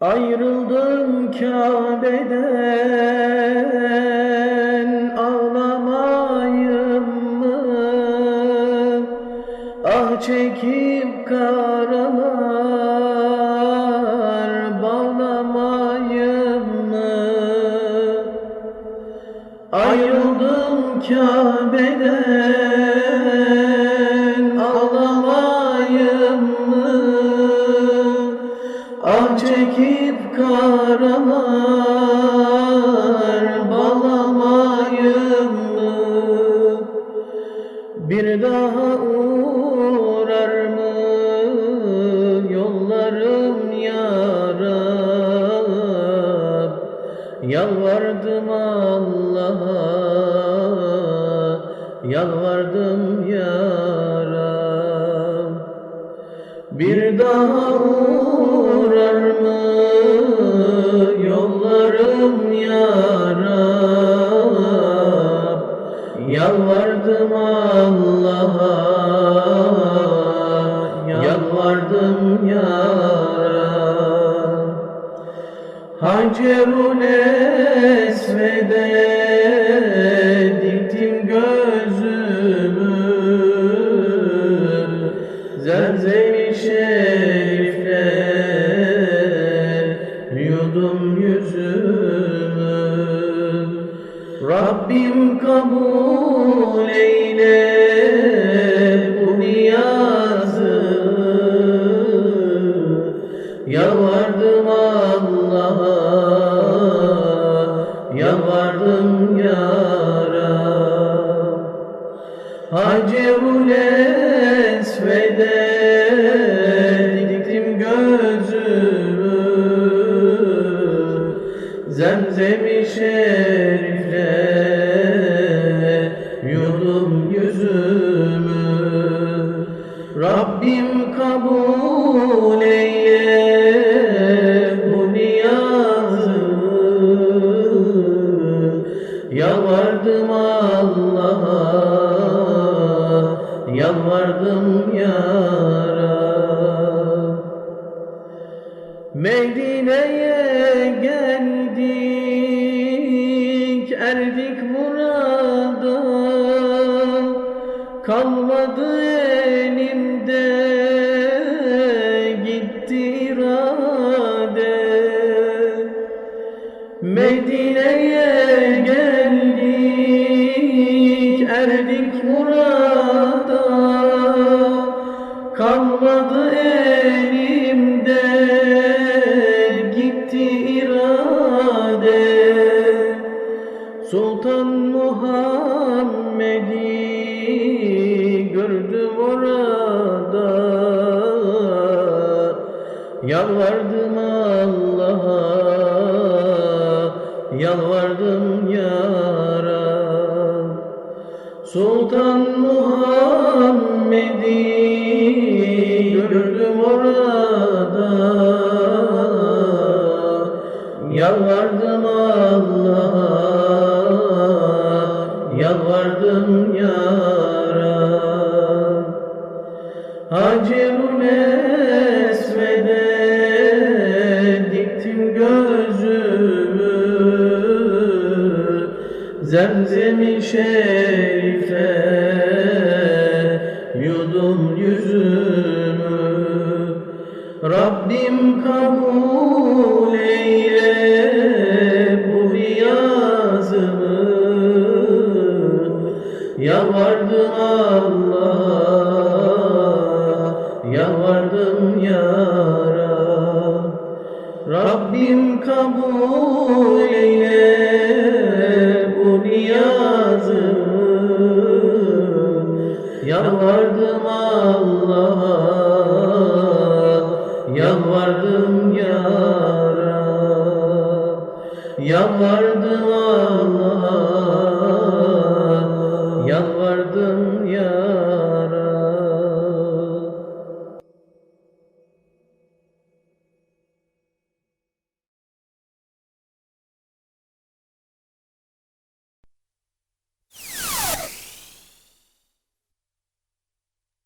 Ayrıldım Kabe'den ağlamayım mı? Ah çekip karalar bağlamayım mı? Ayrıldım Kabe'den çekip karalar bağlamayım mı? Bir daha uğrar mı yollarım yarab Yalvardım Allah'a Yalvardım yarab Bir daha uğrar mı yollarım yarab Yalvardım Allah'a Yalvardım yarab Hacerul Esved'e yudum yüzümü Rabbim kabul eyle bu niyazı. Yalvardım Allah'a Yalvardım Ya Rab Hacerul Esved'e Zemzem-i Şerif'le yudum yüzümü. Rabbim kabul eyle bu niyazı Yalvardım Allah'a Yalvardım Ya Rab Kalmadı elimde gitti irade. Medine'ye geldik erdik murada Kalmadı elimde gitti irade. Sultan Muhammed'i Yalvardım Allah'a Yalvardım Ya Rab Sultan Muhammed'i gördüm orada. Yalvardım Allah'a Yalvardım Ya Rab Hacerul Esved'e diktim gözümü. Zemzem-i Şerif'e yudum yüzümü. Rabbim kabul Yalvardım Ya Rab Yalvardım